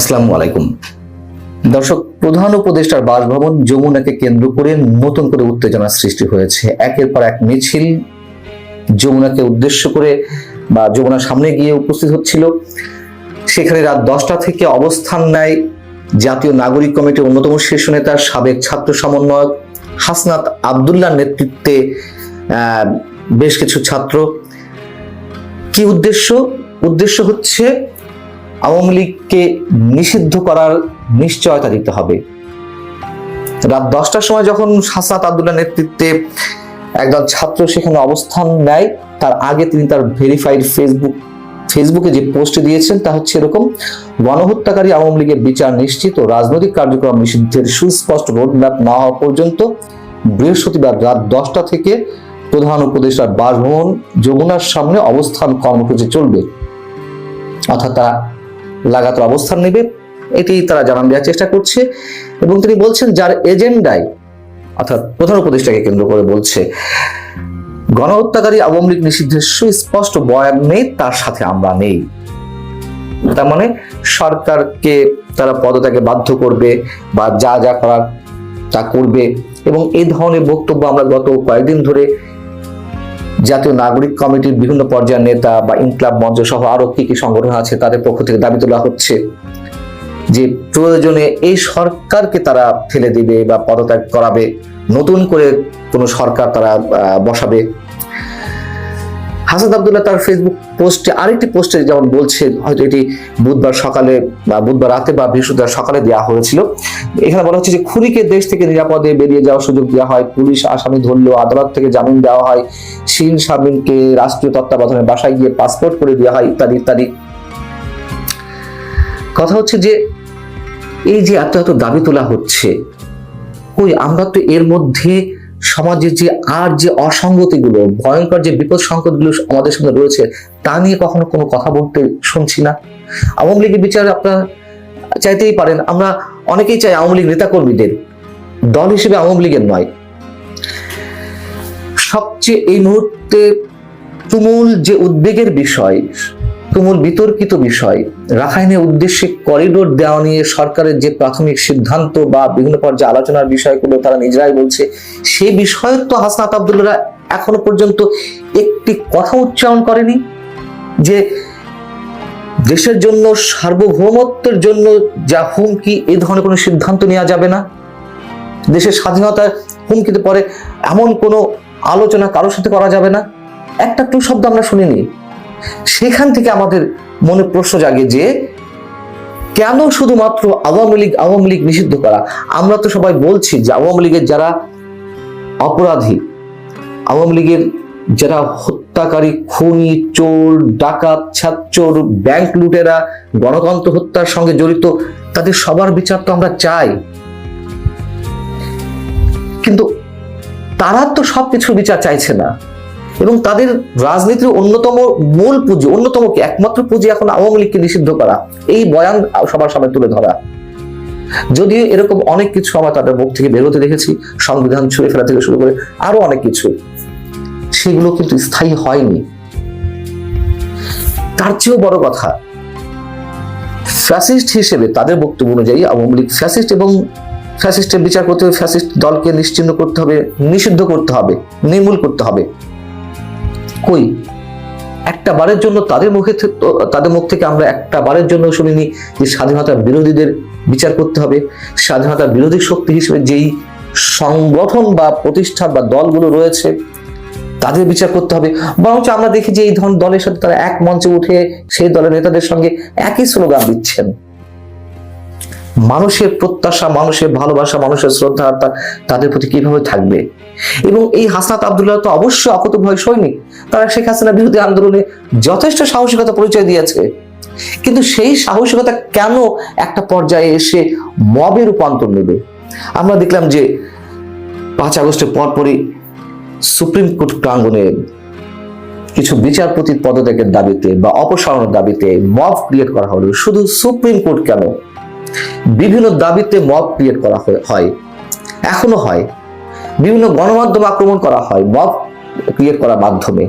আসসালামু আলাইকুম। দর্শক, প্রধান উপদেষ্টার বাসভবন যমুনাকে কেন্দ্র করে নতুন করে উত্তেজনা সৃষ্টি হয়েছে। একের পর এক মিছিল যমুনাকে উদ্দেশ্য করে বা যমুনার সামনে গিয়ে উপস্থিত হচ্ছিল। সেখানে রাত দশটা থেকে অবস্থান নেয় জাতীয় নাগরিক কমিটির অন্যতম শীর্ষ নেতা সাবেক ছাত্র সমন্বয়ক হাসনাত আবদুল্লাহ নেতৃত্বে বেশ কিছু ছাত্র। কি উদ্দেশ্য? উদ্দেশ্য হচ্ছে আওয়ামী লীগকে নিষিদ্ধ করার নিশ্চয়তা দিতে হবে। রাত দশটার সময় যখন হাসনাত আবদুল্লাহ নেতৃত্বে একদল ছাত্র সেখানে অবস্থান নেয়, তার আগে তিনি তার ভেরিফাইড ফেসবুক, ফেসবুকে যে পোস্ট দিয়েছেন তা হচ্ছে এরকম, গণহত্যাকারী আওয়ামী লীগের বিচার নিশ্চিত ও রাজনৈতিক কার্যক্রম নিষিদ্ধের সুস্পষ্ট রোডম্যাপ না হওয়া পর্যন্ত বৃহস্পতিবার রাত দশটা থেকে প্রধান উপদেষ্টার বাসভবন যমুনার সামনে অবস্থান কর্মসূচি চলবে। অর্থাৎ তারা লাগাতার অবস্থান নেবে, এটি তারা জানান দেওয়ার চেষ্টা করছে। এবং তিনি বলছেন, যার এজেন্ডায়, অর্থাৎ প্রধান উপদেষ্টাকে কেন্দ্র করে বলছে, গণহত্যাকারী আওয়ামী লীগ নিষিদ্ধের সুস্পষ্ট বয়ান নেই, তার সাথে আমরা নেই। তার মানে সরকারকে, তারা পদত্যাগে বাধ্য করবে বা যা যা করার তা করবে। এবং এই ধরনের বক্তব্য আমরা গত কয়েকদিন ধরে জাতীয় নাগরিক কমিটির বিভিন্ন পর্যায়ের নেতা বা ইনকলাব মঞ্চ সহ আরও কি কি সংগঠন আছে তাদের পক্ষ থেকে দাবি তোলা হচ্ছে যে প্রয়োজনে এই সরকারকে তারা ফেলে দিবে বা পদত্যাগ করাবে। নতুন করে কোনো সরকার তারা বসাবে। হাসান আবদুল্লাহ তার ফেসবুক পোস্টে আরেকটি পোস্টে যেমন বলছে, হয়তো এটি বুধবার সকালে বা বুধবার রাতে বা বৃহস্পতিবার সকালে দেওয়া হয়েছিল। এখানে বলা হচ্ছে যে, খুনিকে দেশ থেকে নিরাপদে বেরিয়ে যাওয়ার সুযোগ দেওয়া হয়। পুলিশ আসামি ধরলেও আদালত থেকে জামিন দেওয়া হয়। শিন শামিনকে রাষ্ট্রীয় তত্ত্বাবধানে বাসায় গিয়ে পাসপোর্ট করে দেওয়া হয়, ইত্যাদি ইত্যাদি। কথা হচ্ছে যে, এই যে এত এত দাবি তোলা হচ্ছে, কই আমরা তো এর মধ্যে সমাজের যে আর যে অসঙ্গতিগুলো, ভয়ঙ্কর যে বিপদ সংকটগুলো আমাদের সামনে রয়েছে, তা নিয়ে কখনো কোনো কথা বলতে শুনছি না। আওয়ামী লীগের বিচার আপনারা চাইতেই পারেন। আমরা অনেকেই চাই আওয়ামী লীগ নেতাকর্মীদের। দল হিসেবে আওয়ামী লীগের নয়। সবচেয়ে এই মুহূর্তে তুমুল যে উদ্বেগের বিষয় তুমুল বিতর্কিত বিষয়। রাখাইনের উদ্দেশ্যে করিডোর দেওয়া নিয়ে সরকারের যে প্রাথমিক সিদ্ধান্ত বা বিভিন্ন পর্যায়ে আলোচনার বিষয়গুলো তারা নিজেরাই বলছে সেই বিষয়ে তো হাসনাত আবদুল্লাহ এখনও পর্যন্ত একটি কথা উচ্চারণ করেনি যে দেশের জন্য, সার্বভৌমত্বের জন্য যা হুমকি এই ধরনের কোনো সিদ্ধান্ত নেওয়া যাবে না। দেশের স্বাধীনতার হুমকিতে পরে এমন কোনো আলোচনা কারোর সাথে করা যাবে না। একটা টু শব্দ আমরা শুনিনি। সেখান থেকে আমাদের মনে প্রশ্ন জাগে যে, কেন শুধুমাত্র আওয়ামী লীগ আওয়ামী লীগ নিষিদ্ধ করা? আমরা তো সবাই বলছি যে আওয়ামী লীগের যারা অপরাধী, আওয়ামী লীগের যারা হত্যাকারী, খুনি, চোর, ডাকাত ছাত্চোর ব্যাংক লুটেরা, গণতন্ত্র হত্যার সঙ্গে জড়িত, তাদের সবার বিচার তো আমরা চাই। কিন্তু তারা তো সবকিছু বিচার চাইছে না। এবং তাদের রাজনীতির অন্যতম মূল পুঁজি, অন্যতম কি? একমাত্র পুঁজি এখন আওয়ামী লীগকে নিষিদ্ধ করা। এই বয়ান সবার সামনে তুলে ধরা। যদিও এরকম অনেক কিছু আমরা তাদের মুখ থেকে বেরোতে দেখেছি, সংবিধান ছুঁড়ে ফেলা থেকে শুরু করে আরও অনেক কিছু। সেগুলো কিন্তু স্থায়ী হয়নি। তার চেয়েও বড় কথা, ফ্যাসিস্ট হিসেবে তাদের বক্তব্য অনুযায়ী আওয়ামী লীগ ফ্যাসিস্ট এবং ফ্যাসিস্টের বিচার করতে হবে, ফ্যাসিস্ট দলকে নিশ্চিহ্ন করতে হবে, নিষিদ্ধ করতে হবে, নির্মূল করতে হবে। কই? একটা বারের জন্য তাদের মুখে তাদের মুখ থেকে আমরা একটা বারের জন্য শুনিনি যে স্বাধীনতার বিরোধীদের বিচার করতে হবে। স্বাধীনতার বিরোধী শক্তি হিসেবে যেই সংগঠন বা প্রতিষ্ঠান বা দলগুলো রয়েছে, তাদের বিচার করতে হবে। বরঞ্চ আমরা দেখি যে এই ধরনের দলের সাথে তারা এক মঞ্চে উঠে সেই দলের নেতাদের সঙ্গে একই স্লোগান দিচ্ছেন। মানুষের প্রত্যাশা, মানুষের ভালোবাসা, মানুষের শ্রদ্ধা তাদের প্রতি কীভাবে থাকবে? এবং এই হাসনাত আবদুল্লাহ তো অবশ্যই অকত ভয় সৈনিক। তারা শেখ হাসিনা বিরোধী আন্দোলনে যথেষ্ট সাহসিকতা পরিচয় দিয়েছে। কিন্তু সেই সাহসিকতা কেন একটা পর্যায়ে এসে মবে রূপান্তর নেবে? আমরা দেখলাম যে পাঁচ আগস্টের পরপরই সুপ্রিম কোর্ট প্রাঙ্গণে কিছু বিচারপতির পদত্যাগের দাবিতে বা অপসারণের দাবিতে মব ক্রিয়েট করা হলো। শুধু সুপ্রিম কোর্ট কেন? বিভিন্ন দাবিতে মব ক্রিয়েট করা হয়- এখনও হয়। বিভিন্ন গণমাধ্যম আক্রমণ করা হয় মব ক্রিয়েট করার মাধ্যমে।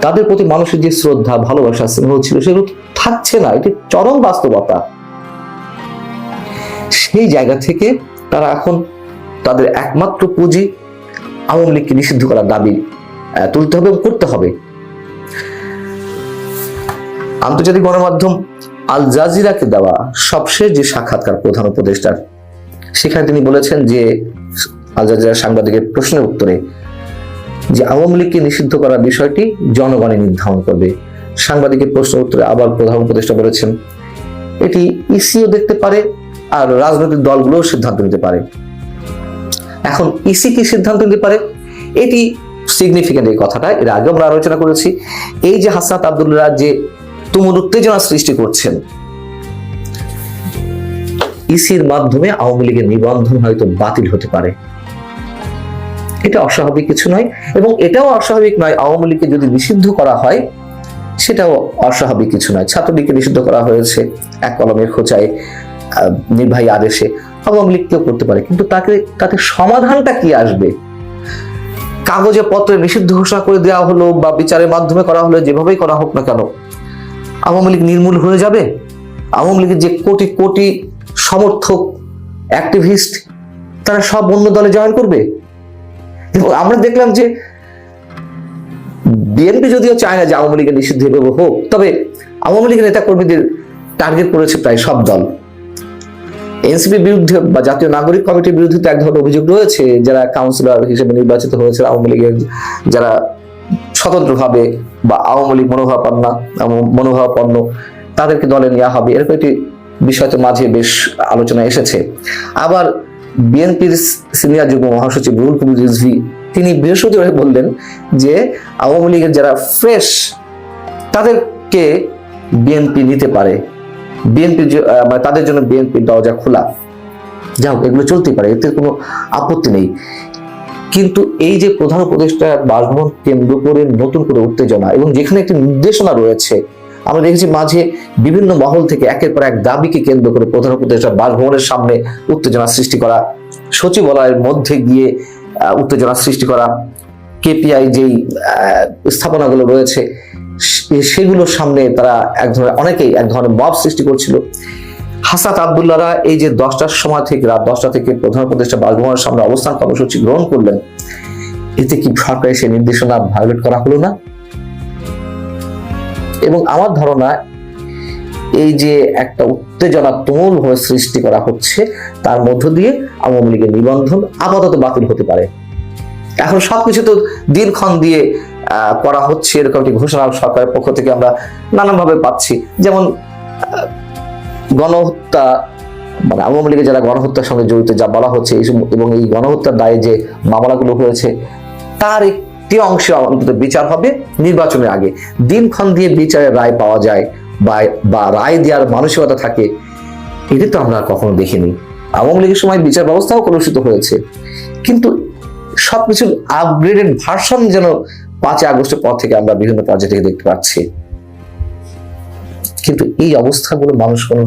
তাদের প্রতি মানুষের যে শ্রদ্ধা, ভালোবাসা, স্নেহ ছিল, সেগুলো থাকছে না। এটি চরম বাস্তবতা। সেই জায়গা থেকে তারা এখন তাদের একমাত্র পুঁজি আওয়ামী লীগকে নিষিদ্ধ করার দাবি তুলতে হবে করতে হবে। আন্তর্জাতিক গণমাধ্যম আল জাজিরাকে দেওয়া সবশেষ যে সাক্ষাৎকার প্রধান উপদেষ্টার, সেখানে তিনি বলেছেন যে আল জাজিরা সাংবাদিকের প্রশ্নের উত্তরে যে আওয়ামী লীগকে নিষিদ্ধ করার বিষয়টি জনগণই নির্ধারণ করবে। সাংবাদিকের প্রশ্নের উত্তরে আবার প্রধান উপদেষ্টা বলেছেন, এটি ইসিও দেখতে পারে আর রাজনৈতিক দলগুলোও সিদ্ধান্ত নিতে পারে। এখন ইসি কি সিদ্ধান্ত নিতে পারে? এটি সিগনিফিকেন্ট এই কথাটা, এর আগে আমরা আলোচনা করেছি। এই যে হাসনাত আবদুল্লাহ যে তুমুল উত্তেজনা সৃষ্টি করছেন। ইসির মাধ্যমে আওয়ামী লীগের নিবন্ধন হয়তো বাতিল হতে পারে। এটা অস্বাভাবিক কিছু নয় এবং এটাও অস্বাভাবিক নয়, আওয়ামী লীগকে যদি নিষিদ্ধ করা হয়, সেটাও অস্বাভাবিক কিছু নয়। ছাত্রলীগকে নিষিদ্ধ করা হয়েছে এক কলমের খোঁচায় নির্বাহী আদেশে। আওয়ামী লীগ কেউ করতে পারে, কিন্তু তাকে, তাতে সমাধানটা কি আসবে? কাগজে পত্রে নিষিদ্ধ ঘোষণা করে দেওয়া হলো বা বিচারের মাধ্যমে করা হলো, যেভাবেই করা হোক না কেন আওয়ামী লীগ নির্মূল হয়ে যাবে। আওয়ামী লীগের যে কোটি কোটি সমর্থক অ্যাক্টিভিস্ট তারা সব অন্য দলে জয়েন করবে। এবং আমরা দেখলাম যে বিএনপি যদিও চায় না যে আওয়ামী লীগের নিষিদ্ধ হোক, তবে আওয়ামী লীগের নেতা কর্মীদের টার্গেট করেছে প্রায় সব দল। এনসিপির বিরুদ্ধে বা জাতীয় নাগরিক কমিটির বিরুদ্ধে তো এক ধরনের অভিযোগ রয়েছে, যারা কাউন্সিলর হিসেবে নির্বাচিত হয়েছে আওয়ামী লীগের, যারা স্বতন্ত্রভাবে বা আওয়ামী লীগ মনোভাবাপন্ন মনোভাবাপন্ন তাদেরকে দলে নেওয়া হবে, এরকম একটি বিষয় তো মাঝে বেশ আলোচনা এসেছে। আবার বিএনপির সিনিয়র যুগ্ম মহাসচিব রুহুল কবির রিজভি, তিনি বৃহস্পতিবার বললেন যে আওয়ামী লীগের যারা ফ্রেশ, তাদেরকে বিএনপি নিতে পারে। বিএনপি মানে তাদের জন্য বিএনপির দরজা খোলা। যাই হোক, এগুলো চলতেই পারে এতে কোনো আপত্তি নেই। কিন্তু এই যে প্রধান উপদেষ্টা বাসভবন কেন্দ্র করে নতুন করে উত্তেজনা এবং যেখানে একটি নির্দেশনা রয়েছে, আমরা দেখেছি মাঝে বিভিন্ন মহল থেকে একের পর এক দাবিকে কেন্দ্র করে প্রধান উপদেষ্টা বাসভবনের সামনে উত্তেজনা সৃষ্টি করা, সচিবালয়ের মধ্যে গিয়ে উত্তেজনা সৃষ্টি করা, কেপিআই যেই স্থাপনাগুলো রয়েছে সেগুলোর সামনে তারা এক ধরনের, অনেকেই এক ধরনের মব সৃষ্টি করছিল। হাসাত আবদুল্লাহরা এই যে দশটার সময় থেকে রাত দশটা থেকে প্রধান উপদেষ্টা বাসভবনের সামনে অবস্থান কর্মসূচি গ্রহণ করলেন, এতে কি সরকারের সেই নির্দেশনা ভায়োলেট করা হলো না? এবং আমার ধারণা, এই যে একটা উত্তেজনা তুমুল ভাবে সৃষ্টি করা হচ্ছে, তার মধ্য দিয়ে আওয়ামী লীগের নিবন্ধন আপাতত বাতিল হতে পারে। এখন সবকিছু তো দিনক্ষণ দিয়ে করা হচ্ছে, এরকম একটি ঘোষণা সরকারের পক্ষ থেকে আমরা নানানভাবে পাচ্ছি। যেমন গণহত্যা মানে আওয়ামী লীগের যারা গণহত্যার সঙ্গে জড়িত, যা বলা হচ্ছে এবং এই গণহত্যার দায়ে যে মামলাগুলো হয়েছে, তার একটি অংশ অন্তত বিচার হবে নির্বাচনের আগে। দিনক্ষণ দিয়ে বিচারের রায় পাওয়া যায় বা বা রায় দেওয়ার মানসিকতা থাকে, এটি তো আমরা কখনো দেখিনি। আওয়ামী লীগের সময় বিচার ব্যবস্থাও কলুষিত হয়েছে। কিন্তু সবকিছুর আপগ্রেডেড ভার্সন যেন পাঁচই আগস্টের পর থেকে আমরা বিভিন্ন পর্যায়ে থেকে দেখতে পাচ্ছি। কিন্তু এই অবস্থাগুলো মানুষ কোনো